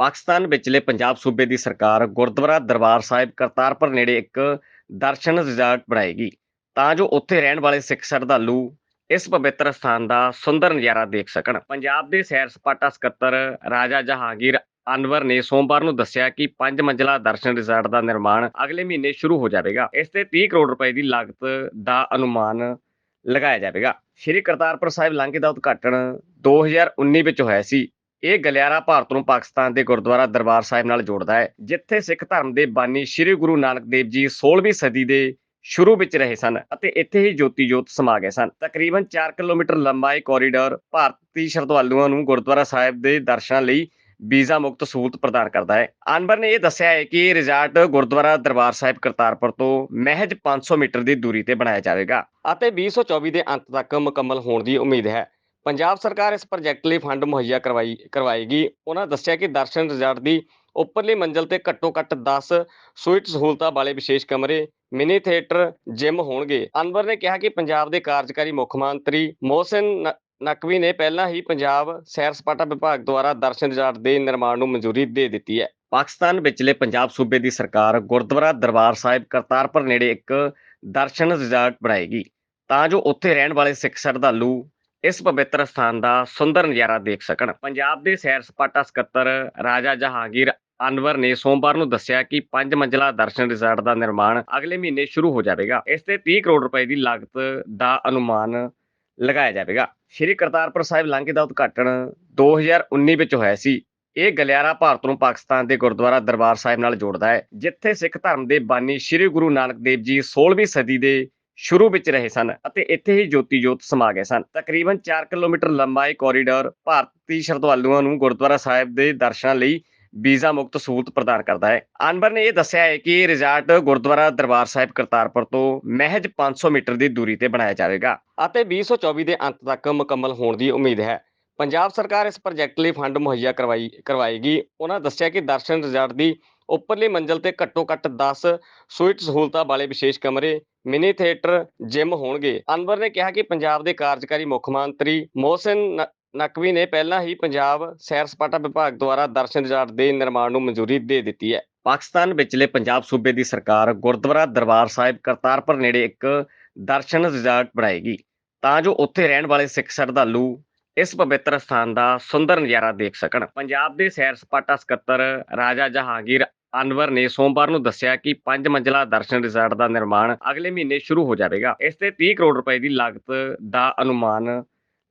ਪਾਕਿਸਤਾਨ ਵਿਚਲੇ ਪੰਜਾਬ ਸੂਬੇ ਦੀ ਸਰਕਾਰ ਗੁਰਦੁਆਰਾ ਦਰਬਾਰ ਸਾਹਿਬ ਕਰਤਾਰਪੁਰ ਨੇੜੇ ਇੱਕ ਦਰਸ਼ਨ ਰਿਜ਼ਾਰਟ ਬਣਾਏਗੀ, ਤਾਂ ਜੋ ਉੱਥੇ ਰਹਿਣ ਵਾਲੇ ਸਿੱਖ ਸ਼ਰਧਾਲੂ ਇਸ ਪਵਿੱਤਰ ਸਥਾਨ ਦਾ ਸੁੰਦਰ ਨਜ਼ਾਰਾ ਦੇਖ ਸਕਣ। ਪੰਜਾਬ ਦੇ ਸੈਰ ਸਪਾਟਾ ਸਕੱਤਰ ਰਾਜਾ ਜਹਾਂਗੀਰ ਅਨਵਰ ਨੇ ਸੋਮਵਾਰ ਨੂੰ ਦੱਸਿਆ ਕਿ ਪੰਜ ਮੰਜ਼ਲਾ ਦਰਸ਼ਨ ਰਿਜ਼ਾਰਟ ਦਾ ਨਿਰਮਾਣ ਅਗਲੇ ਮਹੀਨੇ ਸ਼ੁਰੂ ਹੋ ਜਾਵੇਗਾ। ਇਸ ਤੇ 30 ਕਰੋੜ ਰੁਪਏ ਦੀ ਲਾਗਤ ਦਾ ਅਨੁਮਾਨ ਲਗਾਇਆ ਜਾਵੇਗਾ। ਸ਼੍ਰੀ ਕਰਤਾਰਪੁਰ ਸਾਹਿਬ ਲਾਂਘੇ ਦਾ ਉਦਘਾਟਨ 2019 ਵਿੱਚ ਹੋਇਆ ਸੀ। ਇਹ ਗਲਿਆਰਾ ਭਾਰਤ ਨੂੰ ਪਾਕਿਸਤਾਨ ਦੇ ਗੁਰਦੁਆਰਾ ਦਰਬਾਰ ਸਾਹਿਬ ਨਾਲ ਜੋੜਦਾ ਹੈ, ਜਿੱਥੇ ਸਿੱਖ ਧਰਮ ਦੇ ਬਾਨੀ ਸ੍ਰੀ ਗੁਰੂ ਨਾਨਕ ਦੇਵ ਜੀ 16ਵੀਂ ਸਦੀ ਦੇ ਸ਼ੁਰੂ ਵਿੱਚ ਰਹੇ ਸਨ ਅਤੇ ਇੱਥੇ ਹੀ ਜੋਤੀ ਜੋਤ ਸਮਾ ਗਏ ਸਨ। ਤਕਰੀਬਨ 4 ਕਿਲੋਮੀਟਰ ਲੰਬਾ ਇਹ ਕੋਰੀਡੋਰ ਭਾਰਤੀ ਸ਼ਰਧਾਲੂਆਂ ਨੂੰ ਗੁਰਦੁਆਰਾ ਸਾਹਿਬ ਦੇ ਦਰਸ਼ਨਾਂ ਲਈ ਵੀਜ਼ਾ ਮੁਕਤ ਸਹੂਲਤ ਪ੍ਰਦਾਨ ਕਰਦਾ ਹੈ। ਅਨਬਰ ਨੇ ਇਹ ਦੱਸਿਆ ਹੈ ਕਿ ਇਹ ਰਿਜ਼ਾਰਟ ਗੁਰਦੁਆਰਾ ਦਰਬਾਰ ਸਾਹਿਬ ਕਰਤਾਰਪੁਰ ਤੋਂ ਮਹਿਜ 500 ਮੀਟਰ ਦੀ ਦੂਰੀ ਤੇ ਬਣਾਇਆ ਜਾਵੇਗਾ ਅਤੇ 2024 ਦੇ ਅੰਤ ਤੱਕ ਮੁਕੰਮਲ ਹੋਣ ਦੀ ਉਮੀਦ ਹੈ। ਪੰਜਾਬ ਸਰਕਾਰ ਇਸ ਪ੍ਰੋਜੈਕਟ ਲਈ ਫੰਡ ਮੁਹੱਈਆ ਕਰਵਾਈ, ਕਰਵਾਏਗੀ। ਉਹਨਾਂ ਦੱਸਿਆ ਕਿ ਦਰਸ਼ਨ ਰਿਜ਼ਾਰਟ ਦੀ ਉੱਪਰਲੀ ਮੰਜ਼ਲ ਤੇ ਘੱਟੋ ਘੱਟ 10 ਸੂਈਟ ਸਹੂਲਤਾਂ ਵਾਲੇ ਵਿਸ਼ੇਸ਼ ਕਮਰੇ, ਮਿਨੀ ਥੀਏਟਰ ਜਿਮ ਹੋਣਗੇ। ਅਨਵਰ ਨੇ ਕਿਹਾ ਕਿ ਪੰਜਾਬ ਦੇ ਕਾਰਜਕਾਰੀ ਮੁੱਖ ਮੰਤਰੀ ਮੋਹਸਿਨ ਨਕਵੀ ਨੇ ਪਹਿਲਾਂ ਹੀ ਪੰਜਾਬ ਸੈਰ ਸਪਾਟਾ ਵਿਭਾਗ ਦੁਆਰਾ ਦਰਸ਼ਨ ਰਿਜ਼ਾਰਟ ਦੇ ਨਿਰਮਾਣ ਨੂੰ ਮਨਜ਼ੂਰੀ ਦੇ ਦਿੱਤੀ ਹੈ। ਪਾਕਿਸਤਾਨ ਵਿਚਲੇ ਪੰਜਾਬ ਸੂਬੇ ਦੀ ਸਰਕਾਰ ਗੁਰਦੁਆਰਾ ਦਰਬਾਰ ਸਾਹਿਬ ਕਰਤਾਰਪੁਰ ਨੇੜੇ ਇੱਕ ਦਰਸ਼ਨ ਰਿਜ਼ਾਰਟ ਬਣਾਏਗੀ। ਤਾਂ ਜੋ ਉੱਥੇ ਰਹਿਣ ਵਾਲੇ ਸਿੱਖ ਸ਼ਰਧਾਲੂ ਇਸ ਪਵਿੱਤਰ ਸਥਾਨ ਦਾ ਸੁੰਦਰ ਨਜ਼ਾਰਾ ਦੇਖ ਸਕਣ। ਪੰਜਾਬ ਦੇ ਸੈਰ ਸਪਾਟਾ ਸਕੱਤਰ ਰਾਜਾ ਜਹਾਂਗੀਰ ਅਨਵਰ ਨੇ ਸੋਮਵਾਰ ਨੂੰ ਦੱਸਿਆ ਕਿ ਪੰਜ ਮੰਜ਼ਲਾ ਦਰਸ਼ਨ ਰਿਜ਼ਾਰਟ ਦਾ ਨਿਰਮਾਣ ਅਗਲੇ ਮਹੀਨੇ ਸ਼ੁਰੂ ਹੋ ਜਾਵੇਗਾ। ਇਸ ਤੇ 30 ਕਰੋੜ ਰੁਪਏ ਦੀ ਲਾਗਤ ਦਾ ਅਨੁਮਾਨ ਲਗਾਇਆ ਜਾਵੇਗਾ। ਸ਼੍ਰੀ ਕਰਤਾਰਪੁਰ ਸਾਹਿਬ ਲਾਂਘੇ ਦਾ ਉਦਘਾਟਨ 2019 ਵਿੱਚ ਹੋਇਆ ਸੀ। ਇਹ ਗਲਿਆਰਾ ਭਾਰਤ ਨੂੰ ਪਾਕਿਸਤਾਨ ਦੇ ਗੁਰਦੁਆਰਾ ਦਰਬਾਰ ਸਾਹਿਬ ਨਾਲ ਜੋੜਦਾ ਹੈ, ਜਿੱਥੇ ਸਿੱਖ ਧਰਮ ਦੇ ਬਾਨੀ ਸ੍ਰੀ ਗੁਰੂ ਨਾਨਕ ਦੇਵ ਜੀ 16ਵੀਂ ਸਦੀ ਦੇ ਸ਼ੁਰੂ ਵਿੱਚ ਰਹੇ ਸਨ ਅਤੇ ਇੱਥੇ ਹੀ ਜੋਤੀ ਜੋਤ ਸਮਾ ਗਏ ਸਨ। ਤਕਰੀਬਨ 4 ਕਿਲੋਮੀਟਰ ਲੰਬਾ ਇਹ ਕੋਰੀਡੋਰ ਭਾਰਤੀ ਸ਼ਰਧਾਲੂਆਂ ਨੂੰ ਗੁਰਦੁਆਰਾ ਸਾਹਿਬ ਦੇ ਦਰਸ਼ਨਾਂ ਲਈ ਵੀਜ਼ਾ ਮੁਕਤ ਸਹੂਲਤ ਪ੍ਰਦਾਨ ਕਰਦਾ ਹੈ। ਅਨਵਰ ਨੇ ਇਹ ਦੱਸਿਆ ਹੈ ਕਿ ਇਹ ਰਿਜ਼ਾਰਟ ਗੁਰਦੁਆਰਾ ਦਰਬਾਰ ਸਾਹਿਬ ਕਰਤਾਰਪੁਰ ਤੋਂ ਮਹਿਜ 500 ਮੀਟਰ ਦੀ ਦੂਰੀ ਤੇ ਬਣਾਇਆ ਜਾਵੇਗਾ ਅਤੇ 2024 ਦੇ ਅੰਤ ਤੱਕ ਮੁਕੰਮਲ ਹੋਣ ਦੀ ਉਮੀਦ ਹੈ। ਪੰਜਾਬ ਸਰਕਾਰ ਇਸ ਪ੍ਰੋਜੈਕਟ ਲਈ ਫੰਡ ਮੁਹੱਈਆ ਕਰਵਾਈ, ਕਰਵਾਏਗੀ। ਉਹਨਾਂ ਦੱਸਿਆ ਕਿ ਦਰਸ਼ਨ ਰਿਜ਼ਾਰਟ ਦੀ ਉੱਪਰਲੀ ਮੰਜ਼ਲ ਤੇ ਘੱਟੋ ਘੱਟ 10 ਸੂਈਟ ਸਹੂਲਤਾਂ ਵਾਲੇ ਵਿਸ਼ੇਸ਼ ਕਮਰੇ ਮਿਨੀ ਥੀਏਟਰ ਜਿਮ ਹੋਣਗੇ। ਅਨਵਰ ਨੇ ਕਿਹਾ ਕਿ ਪੰਜਾਬ ਦੇ ਕਾਰਜਕਾਰੀ ਮੁੱਖ ਮੰਤਰੀ ਮੋਹਸਿਨ ਨਕਵੀ ਨੇ ਪਹਿਲਾਂ ਹੀ ਪੰਜਾਬ ਸੈਰ ਸਪਾਟਾ ਵਿਭਾਗ ਦੁਆਰਾ ਦਰਸ਼ਨ ਰਿਜ਼ਾਰਟ ਦੇ ਨਿਰਮਾਣ ਨੂੰ ਮਨਜ਼ੂਰੀ ਦੇ ਦਿੱਤੀ ਹੈ। ਪਾਕਿਸਤਾਨ ਵਿਚਲੇ ਪੰਜਾਬ ਸੂਬੇ ਦੀ ਸਰਕਾਰ ਗੁਰਦੁਆਰਾ ਦਰਬਾਰ ਸਾਹਿਬ ਕਰਤਾਰਪੁਰ ਨੇੜੇ ਇੱਕ ਦਰਸ਼ਨ ਰਿਜ਼ਾਰਟ ਬਣਾਏਗੀ। ਤਾਂ ਜੋ ਉੱਥੇ ਰਹਿਣ ਵਾਲੇ ਸਿੱਖ ਸ਼ਰਧਾਲੂ ਇਸ ਪਵਿੱਤਰ ਸਥਾਨ ਦਾ ਸੁੰਦਰ ਨਜ਼ਾਰਾ ਦੇਖ ਸਕਣ। ਪੰਜਾਬ ਦੇ ਸੈਰ ਸਪਾਟਾ ਸਕੱਤਰ ਰਾਜਾ ਜਹਾਂਗੀਰ ਅਨਵਰ ਨੇ ਸੋਮਵਾਰ ਨੂੰ ਦੱਸਿਆ ਕਿ ਪੰਜ ਮੰਜ਼ਲਾ ਦਰਸ਼ਨ ਰਿਜ਼ਾਰਟ ਦਾ ਨਿਰਮਾਣ ਅਗਲੇ ਮਹੀਨੇ ਸ਼ੁਰੂ ਹੋ ਜਾਵੇਗਾ। ਇਸ ਤੇ 30 ਕਰੋੜ ਰੁਪਏ ਦੀ ਲਾਗਤ ਦਾ ਅਨੁਮਾਨ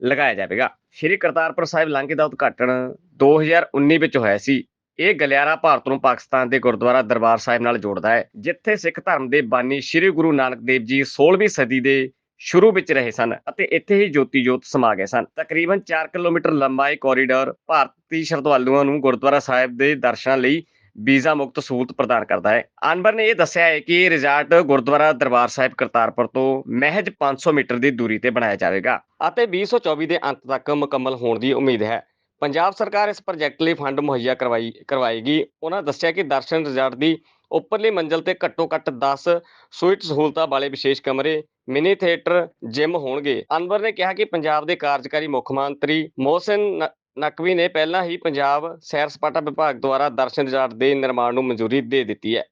ਲਗਾਇਆ ਜਾਵੇਗਾ। ਸ਼੍ਰੀ ਕਰਤਾਰਪੁਰ ਸਾਹਿਬ ਲਾਂਘੇ ਦਾ ਉਦਘਾਟਨ 2019 ਵਿੱਚ ਹੋਇਆ ਸੀ। ਇਹ ਗਲਿਆਰਾ ਭਾਰਤ ਨੂੰ ਪਾਕਿਸਤਾਨ ਦੇ ਗੁਰਦੁਆਰਾ ਦਰਬਾਰ ਸਾਹਿਬ ਨਾਲ ਜੋੜਦਾ ਹੈ, ਜਿੱਥੇ ਸਿੱਖ ਧਰਮ ਦੇ ਬਾਨੀ ਸ੍ਰੀ ਗੁਰੂ ਨਾਨਕ ਦੇਵ ਜੀ 16ਵੀਂ ਸਦੀ ਦੇ ਸ਼ੁਰੂ ਵਿੱਚ ਰਹੇ ਸਨ ਅਤੇ ਇੱਥੇ ਹੀ ਜੋਤੀ ਜੋਤ ਸਮਾ ਗਏ ਸਨ। ਤਕਰੀਬਨ 4 ਕਿਲੋਮੀਟਰ ਲੰਬਾ ਇਹ ਕੋਰੀਡੋਰ ਭਾਰਤੀ ਸ਼ਰਧਾਲੂਆਂ ਨੂੰ ਗੁਰਦੁਆਰਾ ਸਾਹਿਬ ਦੇ ਦਰਸ਼ਨਾਂ ਲਈ ਵੀਜ਼ਾ ਮੁਕਤ ਸਹੂਲਤ ਪ੍ਰਦਾਨ ਕਰਦਾ ਹੈ। ਅਨਵਰ ਨੇ ਇਹ ਦੱਸਿਆ ਹੈ ਕਿ ਇਹ ਰਿਜ਼ਾਰਟ ਗੁਰਦੁਆਰਾ ਦਰਬਾਰ ਸਾਹਿਬ ਕਰਤਾਰਪੁਰ ਤੋਂ ਮਹਿਜ 500 ਮੀਟਰ ਦੀ ਦੂਰੀ ਤੇ ਬਣਾਇਆ ਜਾਵੇਗਾ ਅਤੇ 2024 ਦੇ ਅੰਤ ਤੱਕ ਮੁਕੰਮਲ ਹੋਣ ਦੀ ਉਮੀਦ ਹੈ। ਪੰਜਾਬ ਸਰਕਾਰ ਇਸ ਪ੍ਰੋਜੈਕਟ ਲਈ ਫੰਡ ਮੁਹੱਈਆ ਕਰਵਾਈ, ਕਰਵਾਏਗੀ। ਉਹਨਾਂ ਦੱਸਿਆ ਕਿ ਦਰਸ਼ਨ ਰਿਜ਼ਾਰਟ ਦੀ ਉੱਪਰਲੀ ਮੰਜ਼ਲ ਤੇ ਘੱਟੋ ਘੱਟ 10 ਸੂਈਟ ਸਹੂਲਤਾਂ ਵਾਲੇ ਵਿਸ਼ੇਸ਼ ਕਮਰੇ, ਮਿਨੀ ਥੀਏਟਰ, ਜਿਮ ਹੋਣਗੇ। ਅਨਵਰ ਨੇ ਕਿਹਾ ਕਿ ਪੰਜਾਬ ਦੇ ਕਾਰਜਕਾਰੀ ਮੁੱਖ ਮੰਤਰੀ ਮੋਹਸਿਨ ਨਕਵੀ ਨੇ, ਪਹਿਲਾਂ ਹੀ ਪੰਜਾਬ ਸੈਰ ਸਪਾਟਾ ਵਿਭਾਗ ਦੁਆਰਾ ਦਰਸ਼ਨ ਰਿਜ਼ਾਰਟ ਦੇ ਨਿਰਮਾਣ ਨੂੰ ਮਨਜ਼ੂਰੀ ਦੇ ਦਿੱਤੀ ਹੈ।